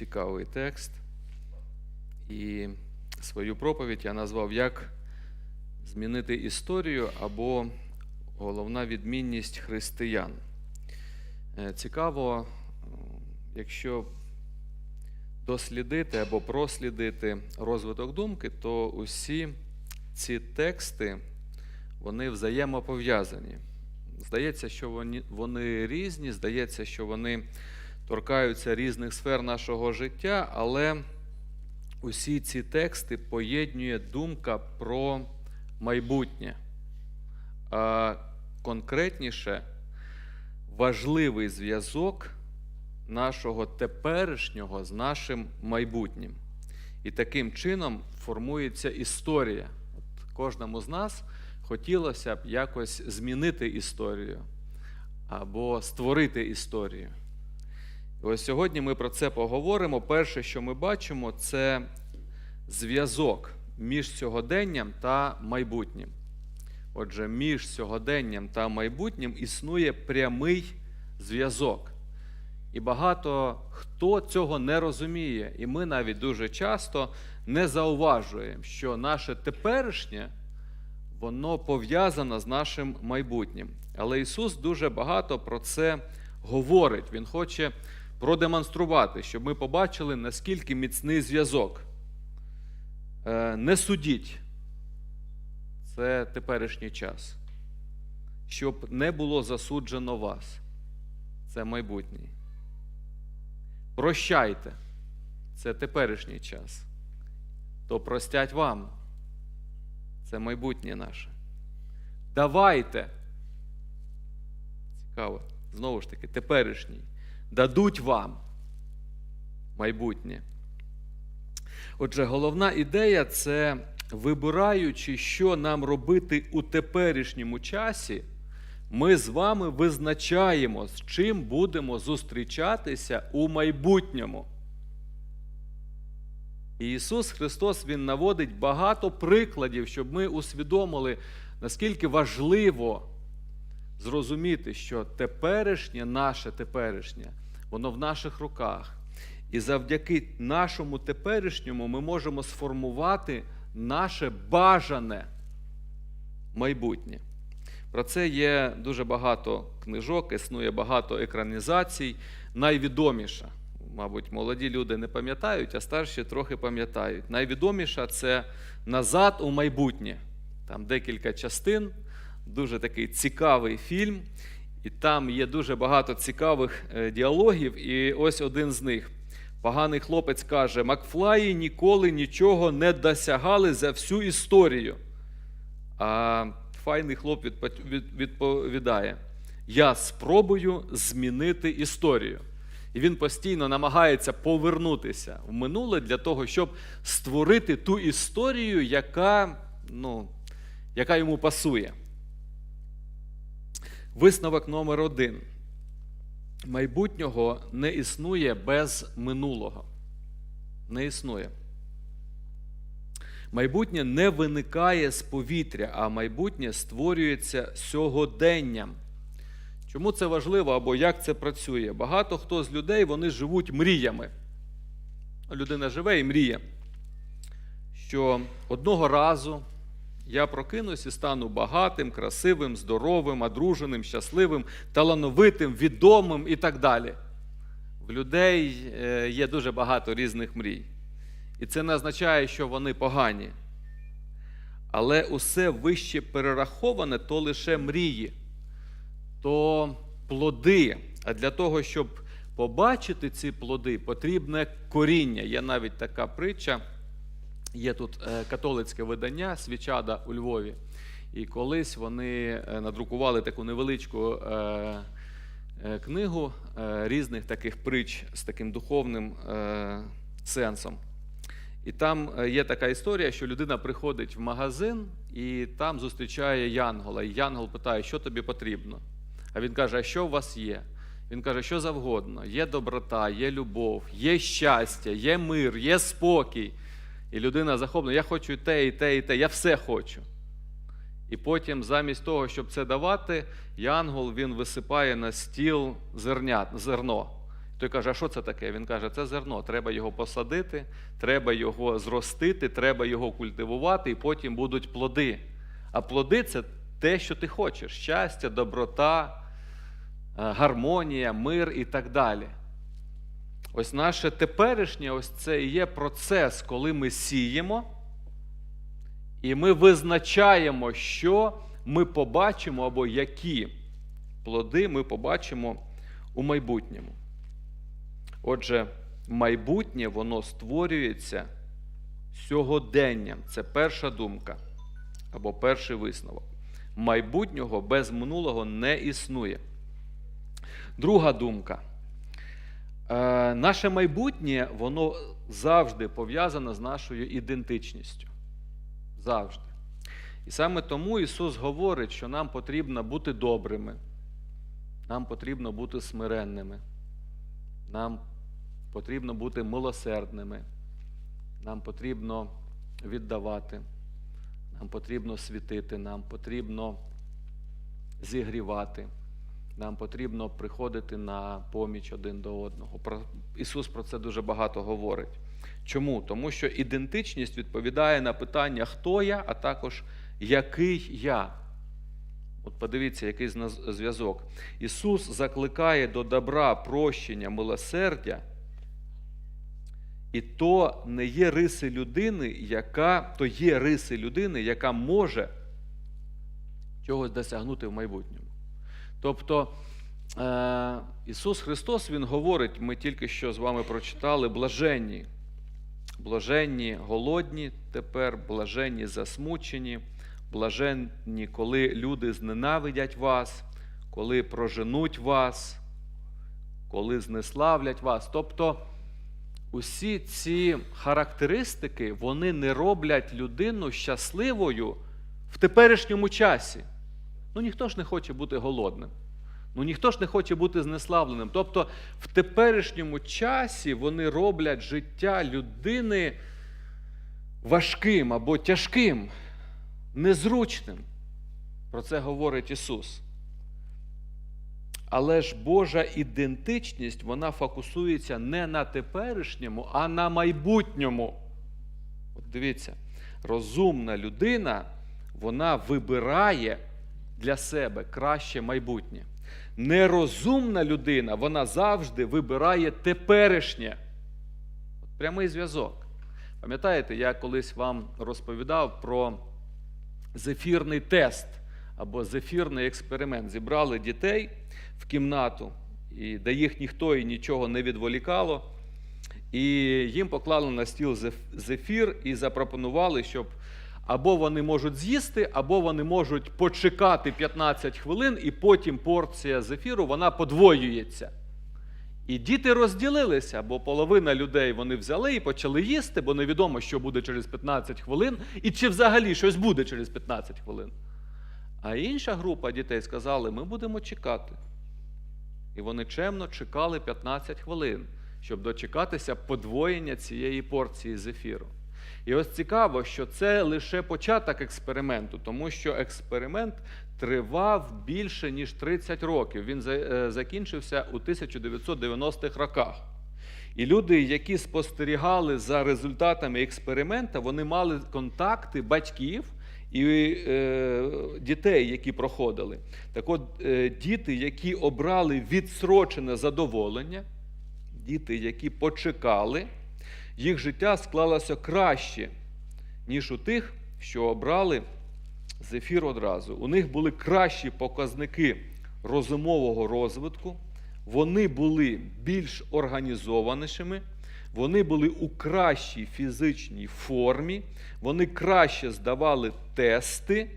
цікавий текст. І свою проповідь я назвав Як змінити історію або головна відмінність християн. Е, Цікаво, е, якщо дослідити або прослідити розвиток думки, то усі ці тексти вони взаємопов'язані. Здається, що вони, вони різні, здається, що вони торкаються різних сфер нашого життя, але усі ці тексти поєднує думка про майбутнє. А конкретніше, важливий зв'язок нашого теперішнього з нашим майбутнім. І таким чином формується історія. От кожному з нас хотілося б якось змінити історію або створити історію. Ось сьогодні ми про це поговоримо. Перше, що ми бачимо, це зв'язок між сьогоденням та майбутнім. Отже, між сьогоденням та майбутнім існує прямий зв'язок. І багато хто цього не розуміє. І ми навіть дуже часто не зауважуємо, що наше теперішнє воно пов'язано з нашим майбутнім. Але Ісус дуже багато про це говорить. Він хоче продемонструвати, щоб ми побачили, наскільки міцний зв'язок. Е, Не судіть. Це теперішній час. Щоб не було засуджено вас. Це майбутній. Прощайте. Це теперішній час. То простять вам. Це майбутнє наше. Давайте. Цікаво. Знову ж таки, теперішній. Дадуть вам майбутнє. Отже, головна ідея це вибираючи, що нам робити у теперішньому часі, ми з вами визначаємо, з чим будемо зустрічатися у майбутньому. І Ісус Христос Він наводить багато прикладів, щоб ми усвідомили, наскільки важливо зрозуміти, що теперішнє, наше теперішнє, воно в наших руках. І завдяки нашому теперішньому ми можемо сформувати наше бажане майбутнє. Про це є дуже багато книжок, існує багато екранізацій. Найвідоміша, мабуть, молоді люди не пам'ятають, а старші трохи пам'ятають. Найвідоміша це Назад у майбутнє. Там декілька частин, дуже такий цікавий фільм, і там є дуже багато цікавих е, діалогів. І ось один з них. Поганий хлопець каже: Макфлаї ніколи нічого не досягали за всю історію. А файний хлоп відповідає: Я спробую змінити історію. І він постійно намагається повернутися в минуле для того, щоб створити ту історію, яка, ну, яка йому пасує. Висновок номер один. Майбутнього не існує без минулого. Не існує. Майбутнє не виникає з повітря, а майбутнє створюється сьогоденням. Чому це важливо або як це працює? Багато хто з людей вони живуть мріями. Людина живе і мріє, що одного разу я прокинусь і стану багатим, красивим, здоровим, одруженим, щасливим, талановитим, відомим і так далі. В людей е, є дуже багато різних мрій. І це не означає, що вони погані. Але усе вище перераховане то лише мрії, то плоди. А для того, щоб побачити ці плоди, потрібне коріння. Є навіть така притча. Є тут е, католицьке видання Свічада у Львові. І колись вони е, надрукували таку невеличку е, книгу різних таких притч з таким духовним сенсом. І там є така історія, що людина приходить в магазин і там зустрічає Янгола. І Янгол питає, що тобі потрібно. А він каже: А що у вас є? Він каже, що завгодно. Є доброта, є любов, є щастя, є мир, є спокій. І людина захоплена, я хочу і те, і те, і те, я все хочу. І потім, замість того, щоб це давати, Янгол він висипає на стіл зернят, зерно. Той каже, а що це таке? Він каже, це зерно, треба його посадити, треба його зростити, треба його культивувати, і потім будуть плоди. А плоди це те, що ти хочеш: щастя, доброта, е, гармонія, мир і так далі. Ось наше теперішнє, ось це і є процес, коли ми сіємо, і ми визначаємо, що ми побачимо або які плоди ми побачимо у майбутньому. Отже, майбутнє воно створюється сьогоденням. Це перша думка або перший висновок. Майбутнього без минулого не існує. Друга думка. Е, наше майбутнє, воно завжди пов'язане з нашою ідентичністю. Завжди. І саме тому Ісус говорить, що нам потрібно бути добрими, нам потрібно бути смиренними, нам потрібно бути милосердними, нам потрібно віддавати, нам потрібно світити, нам потрібно зігрівати, нам потрібно приходити на поміч один до одного. Ісус про це дуже багато говорить. Чому? Тому що ідентичність відповідає на питання, хто я, а також який я. От подивіться, який зв'язок. Ісус закликає до добра, прощення, милосердя, і то не є риси людини, яка то є риси людини, яка може чогось досягнути в майбутньому. Тобто е, Ісус Христос Він говорить, ми тільки що з вами прочитали, блаженні. Блаженні голодні тепер, блаженні засмучені, блаженні, коли люди зненавидять вас, коли проженуть вас, коли знеславлять вас. Тобто усі ці характеристики вони не роблять людину щасливою в теперішньому часі. Ну ніхто ж не хоче бути голодним. Ну ніхто ж не хоче бути знеславленим. Тобто в теперішньому часі вони роблять життя людини важким або тяжким, незручним. Про це говорить Ісус. Але ж Божа ідентичність вона фокусується не на теперішньому, а на майбутньому. От дивіться, розумна людина, вона вибирає для себе краще майбутнє. Нерозумна людина, вона завжди вибирає теперішнє. Прямий зв'язок. Пам'ятаєте, я колись вам розповідав про зефірний тест або зефірний експеримент. Зібрали дітей в кімнату, де їх ніхто і нічого не відволікало. І їм поклали на стіл зефір і запропонували, щоб або вони можуть з'їсти, або вони можуть почекати 15 хвилин, і потім порція зефіру вона подвоюється. І діти розділилися, бо половина людей вони взяли і почали їсти, бо невідомо, що буде через 15 хвилин, і чи взагалі щось буде через 15 хвилин. А інша група дітей сказали: ми будемо чекати. І вони чемно чекали 15 хвилин, щоб дочекатися подвоєння цієї порції зефіру. І ось цікаво, що це лише початок експерименту, тому що експеримент тривав більше ніж 30 років. Він е, закінчився у 1990-х роках. І люди, які спостерігали за результатами експерименту, вони мали контакти батьків і е, дітей, які проходили. Так от, е, діти, які обрали відсрочене задоволення, діти, які почекали, їх життя склалося краще, ніж у тих, що обрали зефір одразу. У них були кращі показники розумового розвитку, вони були більш організованішими, вони були у кращій фізичній формі, вони краще здавали тести,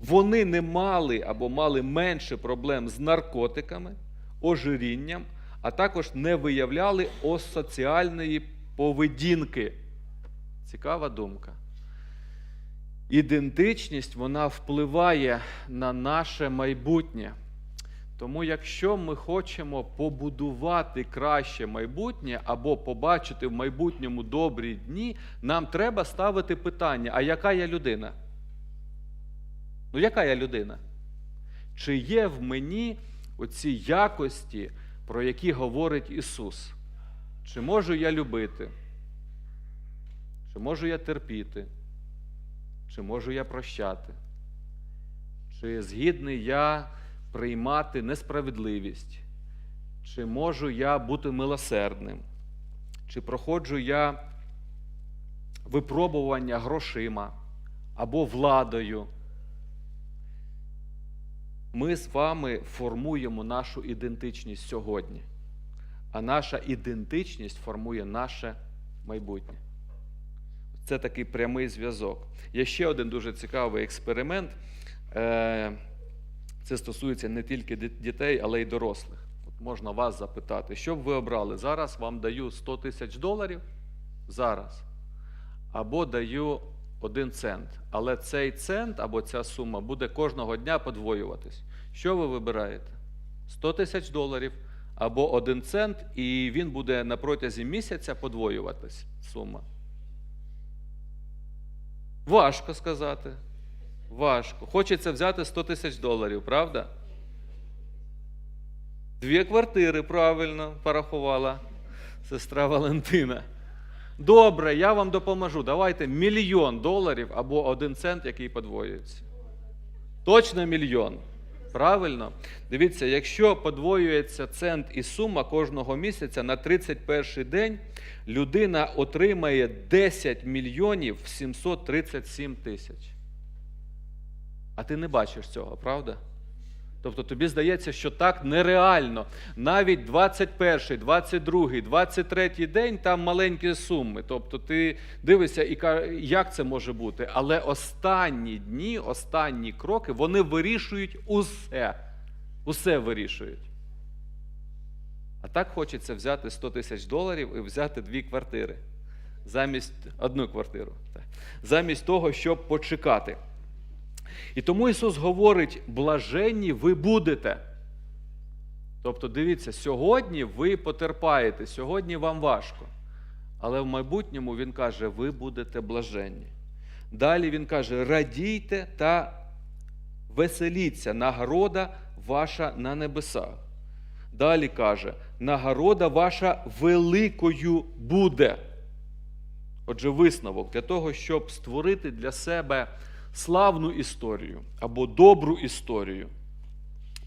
вони не мали або мали менше проблем з наркотиками, ожирінням, а також не виявляли осоціальної поведінки. Цікава думка. Ідентичність вона впливає на наше майбутнє. Тому, якщо ми хочемо побудувати краще майбутнє або побачити в майбутньому добрі дні, нам треба ставити питання: а яка я людина? Ну, яка я людина? Чи є в мені оці якості про які говорить Ісус. Чи можу я любити? Чи можу я терпіти? Чи можу я прощати? Чи згідний я приймати несправедливість? Чи можу я бути милосердним? Чи проходжу я випробування грошима або владою? Ми з вами формуємо нашу ідентичність сьогодні, а наша ідентичність формує наше майбутнє. Це такий прямий зв'язок. Є ще один дуже цікавий експеримент. Е, Це стосується не тільки дітей, але й дорослих. От можна вас запитати, що б ви обрали? Зараз вам даю 100 тисяч доларів зараз, або даю 1 цент. Але цей цент або ця сума буде кожного дня подвоюватись. Що ви вибираєте? 100 тисяч доларів або 1 цент, і він буде на протязі місяця подвоюватись сума. Важко сказати. Важко. Хочеться взяти 100 тисяч доларів, правда? Дві квартири правильно порахувала сестра Валентина. Добре, я вам допоможу. Давайте мільйон доларів або один цент, який подвоюється. Точно мільйон. Правильно? Дивіться, якщо подвоюється цент і сума кожного місяця на 31 день, людина отримає 10 мільйонів 737 тисяч. А ти не бачиш цього, правда? Тобто тобі здається, що так нереально. Навіть 21, 22, 23 день там маленькі суми. Тобто ти дивишся і як це може бути. Але останні дні, останні кроки, вони вирішують усе. Усе вирішують. А так хочеться взяти 100 тисяч доларів і взяти дві квартири. Замість одну квартиру. Замість того, щоб почекати. І тому Ісус говорить: блаженні ви будете. Тобто, дивіться, сьогодні ви потерпаєте, сьогодні вам важко. Але в майбутньому Він каже, ви будете блаженні. Далі Він каже: радійте та веселіться, нагорода ваша на небесах. Далі каже, нагорода ваша великою буде. Отже, висновок для того, щоб створити для себе славну історію або добру історію,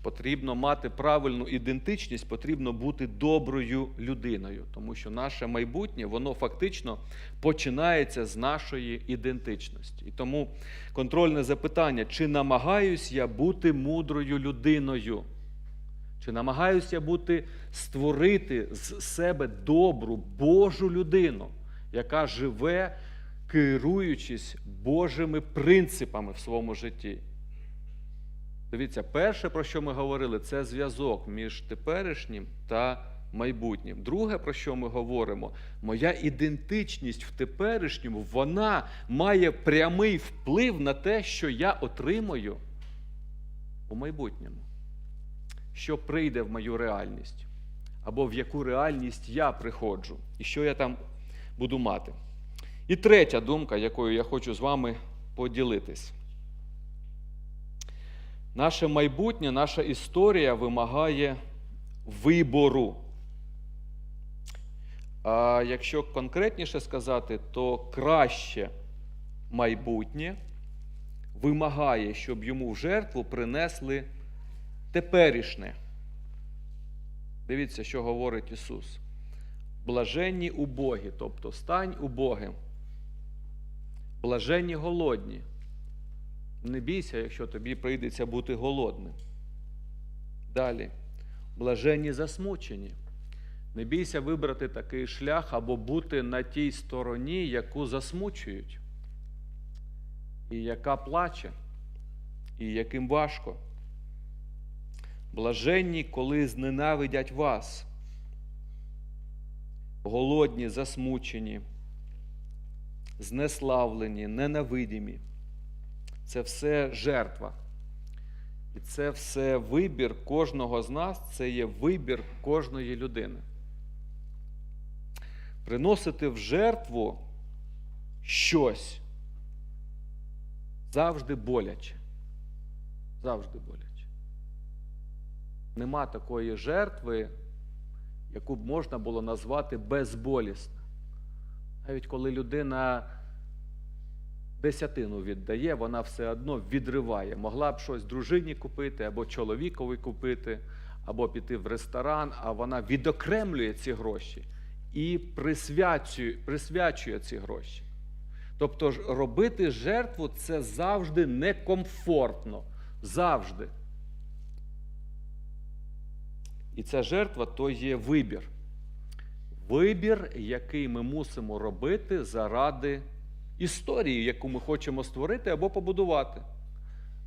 потрібно мати правильну ідентичність, потрібно бути доброю людиною, тому що наше майбутнє, воно фактично починається з нашої ідентичності. І тому контрольне запитання: чи намагаюсь я бути мудрою людиною? Чи намагаюся я бути створити з себе добру Божу людину, яка живе, керуючись Божими принципами в своєму житті? Дивіться, перше, про що ми говорили, це зв'язок між теперішнім та майбутнім. Друге, про що ми говоримо, моя ідентичність в теперішньому, вона має прямий вплив на те, що я отримаю у майбутньому що прийде в мою реальність, або в яку реальність я приходжу, і що я там буду мати. І третя думка, якою я хочу з вами поділитись. Наше майбутнє, наша історія вимагає вибору. А якщо конкретніше сказати, то краще майбутнє вимагає, щоб йому в жертву принесли теперішнє. Дивіться, що говорить Ісус. Блаженні убогі, тобто стань убогим. Блаженні голодні. Не бійся, якщо тобі прийдеться бути голодним. Далі. Блаженні засмучені. Не бійся вибрати такий шлях або бути на тій стороні, яку засмучують, і яка плаче, і яким важко. Блаженні, коли зненавидять вас, голодні, засмучені, знеславлені, ненавидимі. Це все жертва. І це все вибір кожного з нас, це є вибір кожної людини. Приносити в жертву щось завжди боляче. Завжди боляче. Нема такої жертви, яку б можна було назвати безболісна. Навіть коли людина десятину віддає, вона все одно відриває. Могла б щось дружині купити, або чоловікові купити, або піти в ресторан, а вона відокремлює ці гроші і присвячує, присвячує ці гроші. Тобто робити жертву це завжди некомфортно. Завжди. І ця жертва то є вибір. Вибір, який ми мусимо робити заради історії, яку ми хочемо створити або побудувати.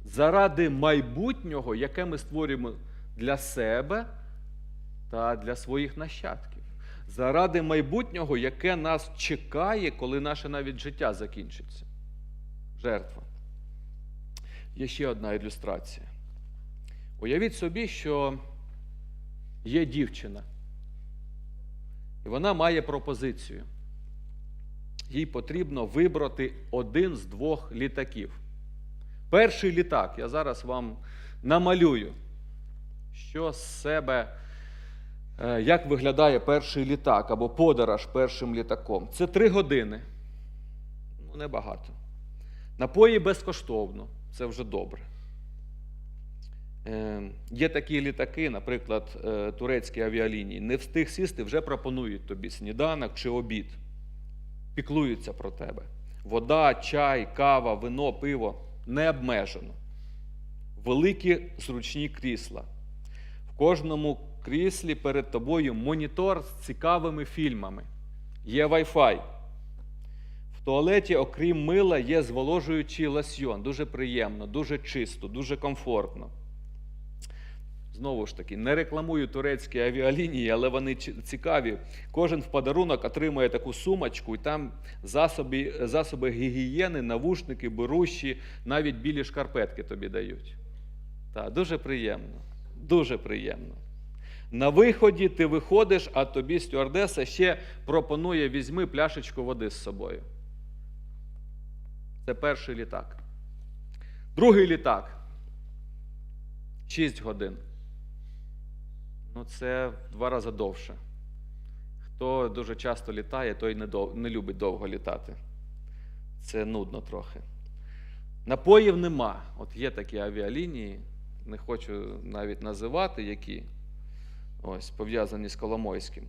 Заради майбутнього, яке ми створюємо для себе та для своїх нащадків. Заради майбутнього, яке нас чекає, коли наше навіть життя закінчиться. Жертва. Є ще одна ілюстрація. Уявіть собі, що є дівчина, і вона має пропозицію. Їй потрібно вибрати один з двох літаків. Перший літак, я зараз вам намалюю, що з себе, е, як виглядає перший літак або подорож першим літаком. Це три години. Ну, небагато. Напої безкоштовно, це вже добре. Е, Є такі літаки, наприклад, е, турецькі авіалінії. Не встиг сісти, вже пропонують тобі сніданок чи обід. Піклуються про тебе. Вода, чай, кава, вино, пиво не обмежено. Великі зручні крісла. В кожному кріслі перед тобою монітор з цікавими фільмами. Є Wi-Fi. В туалеті, окрім мила, є зволожуючий лосьйон. Дуже приємно, дуже чисто, дуже комфортно. Знову ж таки, не рекламую турецькі авіалінії, але вони цікаві. Кожен в подарунок отримує таку сумочку, і там засоби, засоби гігієни, навушники, берущі, навіть білі шкарпетки тобі дають. Так, дуже приємно. Дуже приємно. На виході ти виходиш, а тобі стюардеса ще пропонує візьми пляшечку води з собою. Це перший літак. Другий літак. 6 годин. Ну, це в два рази довше. Хто дуже часто літає, той не, дов... не любить довго літати. Це нудно трохи. Напоїв нема. От є такі авіалінії, не хочу навіть називати, які ось, пов'язані з Коломойським.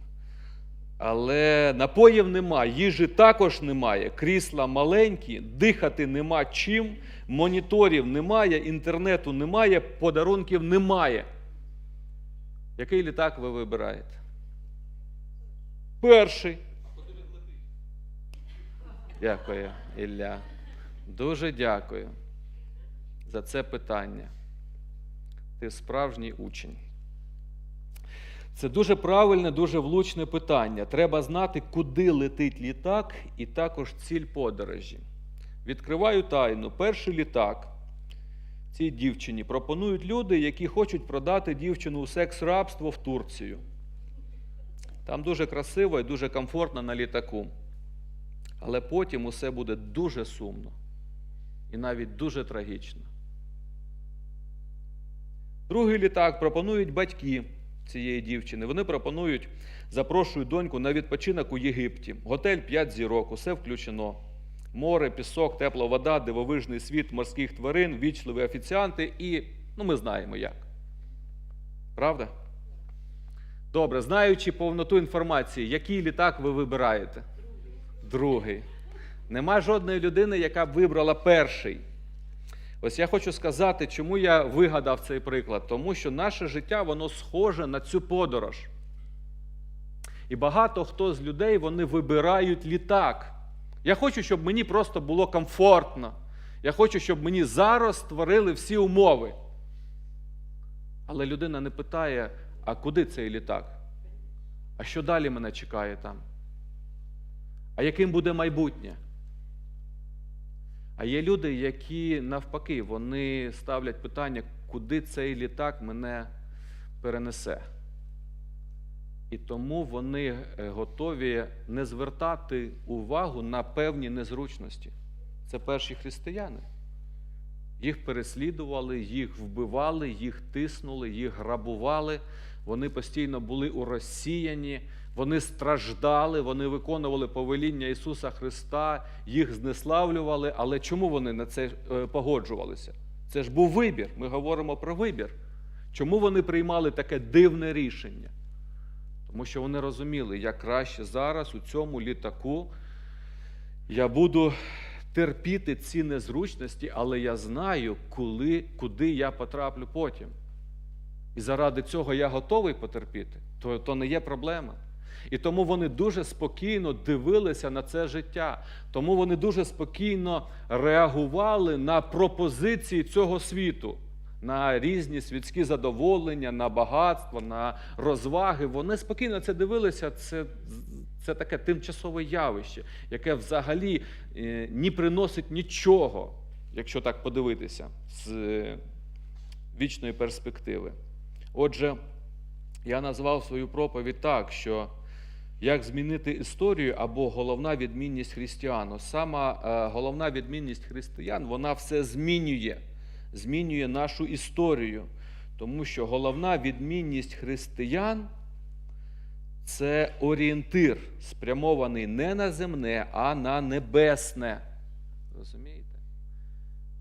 Але напоїв нема, їжі також немає, крісла маленькі, дихати нема чим, моніторів немає, інтернету немає, подарунків немає. Який літак ви вибираєте? Перший. Дякую, Ілля. Дуже дякую за це питання. Ти справжній учень. Це дуже правильне, дуже влучне питання. Треба знати, куди летить літак, і також ціль подорожі. Відкриваю тайну. Перший літак цій дівчині пропонують люди, які хочуть продати дівчину у секс-рабство в Турцію. Там дуже красиво і дуже комфортно на літаку. Але потім усе буде дуже сумно і навіть дуже трагічно. Другий літак пропонують батьки цієї дівчини. Вони пропонують, запрошують доньку на відпочинок у Єгипті. Готель 5 зірок, усе включено. Море, пісок, тепла вода, дивовижний світ морських тварин, вічливі офіціанти і, ну, ми знаємо як. Правда? Добре, знаючи повноту інформації, який літак ви вибираєте? Другий. Нема жодної людини, яка б вибрала перший. Ось я хочу сказати, чому я вигадав цей приклад. Тому що наше життя воно схоже на цю подорож. І багато хто з людей вони вибирають літак. Я хочу, щоб мені просто було комфортно. Я хочу, щоб мені зараз створили всі умови. Але людина не питає, а куди цей літак? А що далі мене чекає там? А яким буде майбутнє? А є люди, які навпаки, вони ставлять питання, куди цей літак мене перенесе. І тому вони е, готові не звертати увагу на певні незручності. Це перші християни. Їх переслідували, їх вбивали, їх тиснули, їх грабували. вони постійно були у розсіяні, вони страждали, вони виконували повеління Ісуса Христа, їх знеславлювали. Але чому вони на це е, погоджувалися? Це ж був вибір. Ми говоримо про вибір. Чому вони приймали таке дивне рішення? Тому що вони розуміли, як краще зараз у цьому літаку я буду терпіти ці незручності, але я знаю, коли, куди я потраплю потім. І заради цього я готовий потерпіти, то, то не є проблема. І тому вони дуже спокійно дивилися на це життя. Тому вони дуже спокійно реагували на пропозиції цього світу, на різні світські задоволення, на багатство, на розваги. Вони спокійно це дивилися. Це, це таке тимчасове явище, яке взагалі е, не приносить нічого, якщо так подивитися, з е, вічної перспективи. Отже, я назвав свою проповідь так, що як змінити історію або головна відмінність християн. Сама е, головна відмінність християн, вона все змінює, змінює нашу історію. Тому що головна відмінність християн це орієнтир, спрямований не на земне, а на небесне. Розумієте?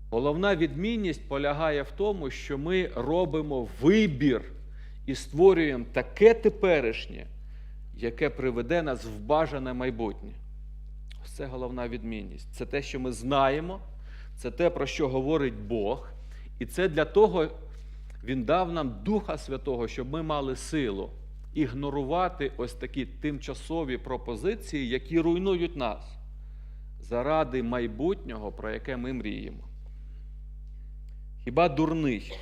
Головна відмінність полягає в тому, що ми робимо вибір і створюємо таке теперішнє, яке приведе нас в бажане майбутнє. Це головна відмінність. Це те, що ми знаємо, це те, про що говорить Бог. І це для того Він дав нам Духа Святого, щоб ми мали силу ігнорувати ось такі тимчасові пропозиції, які руйнують нас заради майбутнього, про яке ми мріємо. Хіба дурний?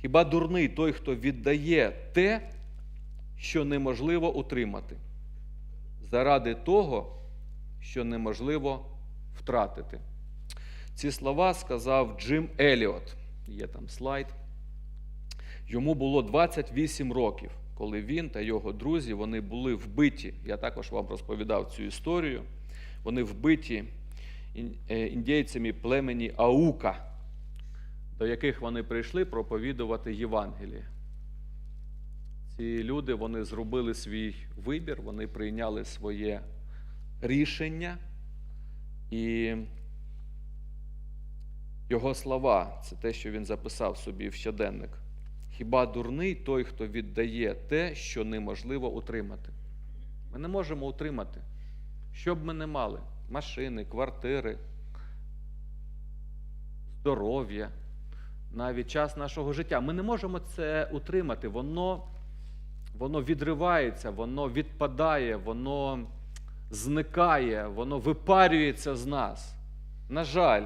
Хіба дурний той, хто віддає те, що неможливо утримати, заради того, що неможливо втратити? Ці слова сказав Джим Еліот. Є там слайд. Йому було 28 років, коли він та його друзі вони були вбиті. Я також вам розповідав цю історію. Вони вбиті е, індійцями племені Аука до яких вони прийшли проповідувати Євангеліє. Ці люди вони зробили свій вибір, вони прийняли своє рішення, і його слова це те, що він записав собі в щоденник. Хіба дурний той, хто віддає те, що неможливо утримати? Ми не можемо утримати. Що б ми не мали: машини, квартири, здоров'я навіть час нашого життя. Ми не можемо це утримати. Воно, воно відривається, воно відпадає, воно зникає, воно випарюється з нас. На жаль,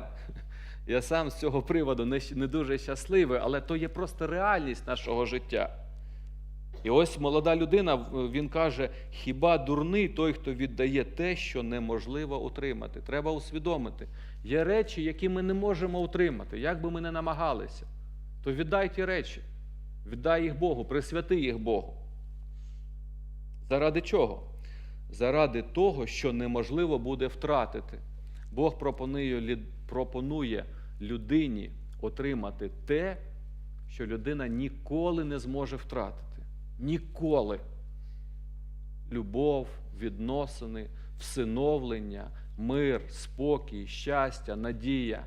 я сам з цього приводу не, не дуже щасливий, але то є просто реальність нашого життя. І ось молода людина, він каже: хіба дурний той, хто віддає те, що неможливо утримати? Треба усвідомити. Є речі, які ми не можемо утримати, як би ми не намагалися. То віддай ті речі, віддай їх Богу, присвяти їх Богу. Заради чого? Заради того, що неможливо буде втратити. Бог пропонує, пропонує людині отримати те, що людина ніколи не зможе втратити. Ніколи. Любов, відносини, всиновлення, мир, спокій, щастя, надія,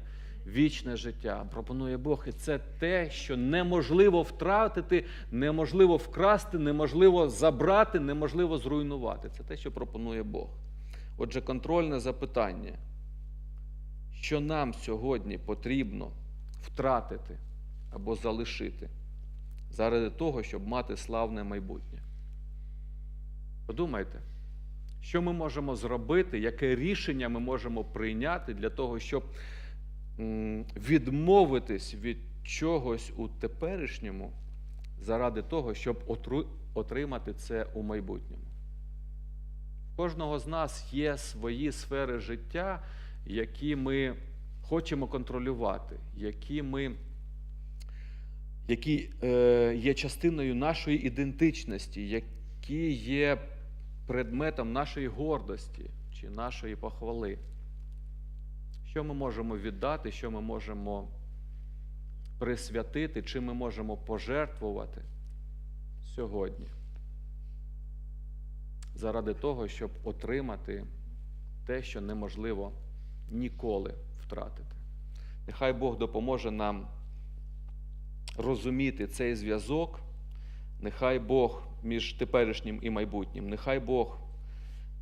вічне життя пропонує Бог. І це те, що неможливо втратити, неможливо вкрасти, неможливо забрати, неможливо зруйнувати. Це те, що пропонує Бог. Отже, контрольне запитання. Що нам сьогодні потрібно втратити або залишити заради того, щоб мати славне майбутнє? Подумайте, що ми можемо зробити, яке рішення ми можемо прийняти для того, щоб відмовитись від чогось у теперішньому заради того, щоб отримати це у майбутньому. У кожного з нас є свої сфери життя, які ми хочемо контролювати, які ми, які е, є частиною нашої ідентичності, які є предметом нашої гордості чи нашої похвали. Що ми можемо віддати, що ми можемо присвятити, чим ми можемо пожертвувати сьогодні. Заради того, щоб отримати те, що неможливо ніколи втратити. Нехай Бог допоможе нам розуміти цей зв'язок. Нехай Бог між теперішнім і майбутнім, нехай Бог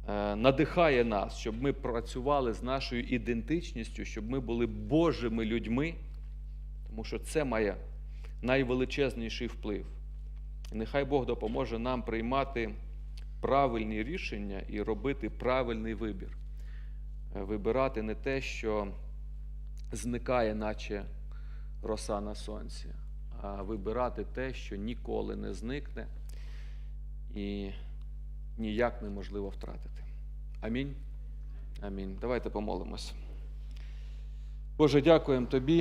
е, надихає нас, щоб ми працювали з нашою ідентичністю, щоб ми були Божими людьми, тому що це має найвеличезніший вплив. І нехай Бог допоможе нам приймати правильні рішення і робити правильний вибір. Е, Вибирати не те, що зникає, наче роса на сонці, а вибирати те, що ніколи не зникне і ніяк неможливо втратити. Амінь. Амінь. Давайте помолимось. Боже, дякуємо Тобі